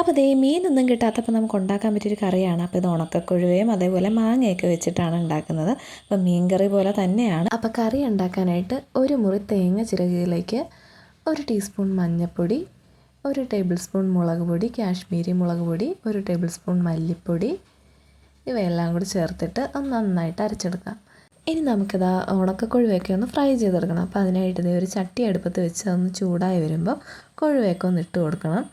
അപ്പോൾ അതേ മീനൊന്നും കിട്ടാത്തപ്പോൾ നമുക്ക് ഉണ്ടാക്കാൻ പറ്റിയൊരു കറിയാണ്. അപ്പോൾ ഇത് ഉണക്കക്കൊഴുവയും അതേപോലെ മാങ്ങയൊക്കെ വെച്ചിട്ടാണ് ഉണ്ടാക്കുന്നത്. അപ്പോൾ മീൻകറി പോലെ തന്നെയാണ്. അപ്പോൾ കറി ഉണ്ടാക്കാനായിട്ട് ഒരു മുറി തേങ്ങ ചിരകിയിലേക്ക് ഒരു ടീസ്പൂൺ മഞ്ഞൾപ്പൊടി ഒരു ടേബിൾ സ്പൂൺ മുളക് പൊടി കാശ്മീരി മുളക് പൊടി ഒരു ടേബിൾ സ്പൂൺ മല്ലിപ്പൊടി ഇവയെല്ലാം കൂടി ചേർത്തിട്ട് ഒന്ന് നന്നായിട്ട് അരച്ചെടുക്കാം. ഇനി നമുക്കിത് ഉണക്കക്കൊഴുവയൊക്കെ ഒന്ന് ഫ്രൈ ചെയ്തെടുക്കണം. അപ്പോൾ അതിനായിട്ട് ഒരു ചട്ടി അടുപ്പത്ത് വെച്ച് അതൊന്ന് ചൂടായി വരുമ്പോൾ കൊഴുവയൊക്കെ ഒന്ന് ഇട്ട് കൊടുക്കണം.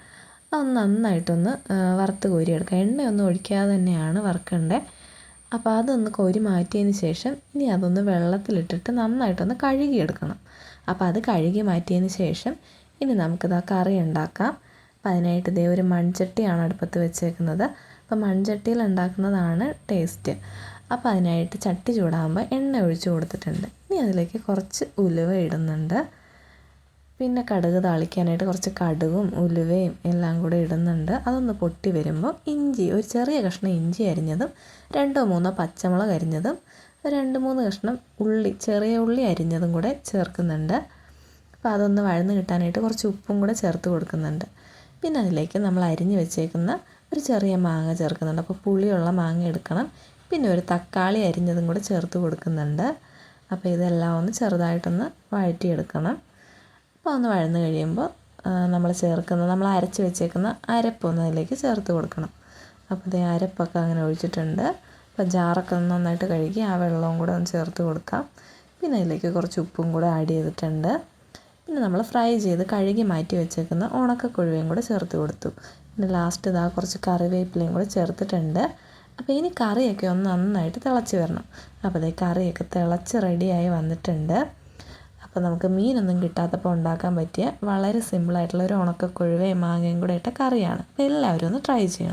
അതൊന്ന് നന്നായിട്ടൊന്ന് വറുത്ത് കോരിയെടുക്കുക എണ്ണയൊന്നും ഒഴിക്കാതെ തന്നെയാണ് വറുക്കേണ്ടത് അപ്പോൾ അതൊന്ന് കോരി മാറ്റിയതിന് ശേഷം ഇനി അതൊന്ന് വെള്ളത്തിലിട്ടിട്ട് നന്നായിട്ടൊന്ന് കഴുകിയെടുക്കണം. അപ്പോൾ അത് കഴുകി മാറ്റിയതിന് ശേഷം ഇനി നമുക്കിത് ആ കറി ഉണ്ടാക്കാം. അപ്പം അതിനായിട്ട് ഇതേ ഒരു മൺചട്ടിയാണ് അടുപ്പത്ത് വെച്ചേക്കുന്നത്. അപ്പോൾ മൺചട്ടിയിൽ ഉണ്ടാക്കുന്നതാണ് ടേസ്റ്റ്. അപ്പോൾ അതിനായിട്ട് ചട്ടി ചൂടാകുമ്പോൾ എണ്ണ ഒഴിച്ച് കൊടുത്തിട്ടുണ്ട്. ഇനി അതിലേക്ക് കുറച്ച് ഉലുവ ഇടുന്നുണ്ട്. പിന്നെ കടുക് താളിക്കാനായിട്ട് കുറച്ച് കടുകും ഉലുവയും എല്ലാം കൂടെ ഇടുന്നുണ്ട്. അതൊന്ന് പൊട്ടി വരുമ്പോൾ ഇഞ്ചി ഒരു ചെറിയ കഷ്ണം ഇഞ്ചി അരിഞ്ഞതും രണ്ടോ മൂന്നോ പച്ചമുളക് അരിഞ്ഞതും രണ്ട് മൂന്ന് കഷ്ണം ഉള്ളി ചെറിയ ഉള്ളി അരിഞ്ഞതും കൂടെ ചേർക്കുന്നുണ്ട്. അപ്പോൾ അതൊന്ന് വഴന്ന് കിട്ടാനായിട്ട് കുറച്ച് ഉപ്പും കൂടെ ചേർത്ത് കൊടുക്കുന്നുണ്ട്. പിന്നെ അതിലേക്ക് നമ്മൾ അരിഞ്ഞ് വെച്ചേക്കുന്ന ഒരു ചെറിയ മാങ്ങ ചേർക്കുന്നുണ്ട്. അപ്പോൾ പുളിയുള്ള മാങ്ങ എടുക്കണം. പിന്നെ ഒരു തക്കാളി അരിഞ്ഞതും കൂടെ ചേർത്ത് കൊടുക്കുന്നുണ്ട്. അപ്പോൾ ഇതെല്ലാം ഒന്ന് ചെറുതായിട്ടൊന്ന് വഴറ്റിയെടുക്കണം. അപ്പോൾ ഒന്ന് വഴന്ന് കഴിയുമ്പോൾ നമ്മൾ ചേർക്കുന്ന നമ്മൾ അരച്ച് വെച്ചേക്കുന്ന അരപ്പൊന്ന് അതിലേക്ക് ചേർത്ത് കൊടുക്കണം. അപ്പോൾ ഇതേ അരപ്പൊക്കെ അങ്ങനെ ഒഴിച്ചിട്ടുണ്ട്. അപ്പോൾ ജാറൊക്കെ ഒന്ന് നന്നായിട്ട് കഴുകി ആ വെള്ളവും കൂടെ ഒന്ന് ചേർത്ത് കൊടുക്കാം. പിന്നെ അതിലേക്ക് കുറച്ച് ഉപ്പും കൂടെ ആഡ് ചെയ്തിട്ടുണ്ട്. പിന്നെ നമ്മൾ ഫ്രൈ ചെയ്ത് കഴുകി മാറ്റി വെച്ചേക്കുന്ന ഉണക്കക്കൊഴുവയും കൂടെ ചേർത്ത് കൊടുത്തു. പിന്നെ ലാസ്റ്റ് ഇതാ കുറച്ച് കറിവേപ്പിലയും കൂടെ ചേർത്തിട്ടുണ്ട്. അപ്പോൾ ഇനി കറിയൊക്കെ ഒന്ന് നന്നായിട്ട് തിളച്ച് വരണം. അപ്പോൾ അതേ കറിയൊക്കെ തിളച്ച് റെഡിയായി വന്നിട്ടുണ്ട്. അപ്പോൾ നമുക്ക് മീനൊന്നും കിട്ടാത്തപ്പോൾ ഉണ്ടാക്കാൻ പറ്റിയ വളരെ സിമ്പിളായിട്ടുള്ള ഒരു ഉണക്കക്കൊഴുവയും മാങ്ങയും കൂടെ ഇട്ട കറിയാണ് എല്ലാവരും ഒന്ന് ട്രൈ ചെയ്യണം.